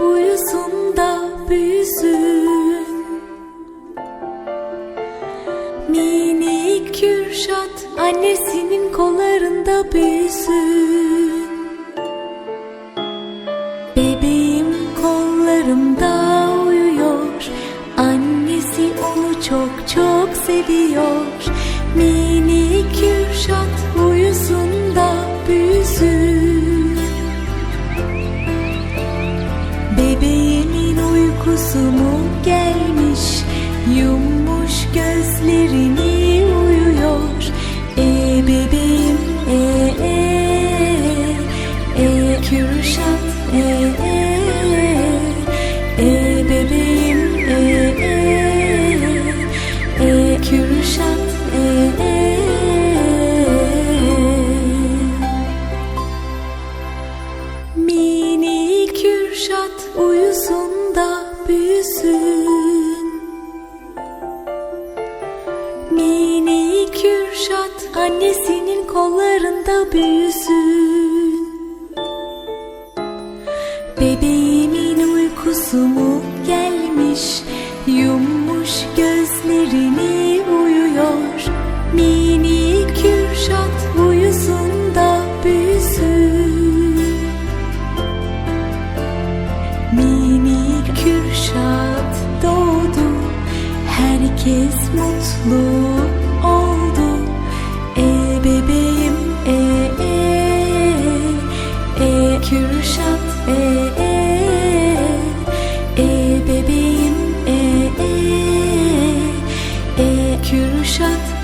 uyusun da büyüsün. Minik Kürşat annesinin kollarında büyüsün. Bebeğim kollarımda uyuyor. Annesi onu çok çok seviyor. Minik Kürşat uyusun uykusu gelmiş Yummuş gözlerini Mini Kürşat annesinin kollarında büyüsün. Bebeğimin uykusu mu gelmiş? Yummuş gözlerini uyuyor. Mini Kürşat uyusun da büyüsün. Minik Kürşat doğdu Herkes mutlu oldu. E bebeğim e e E Kürşat e e E, e bebeğim e e E Kürşat.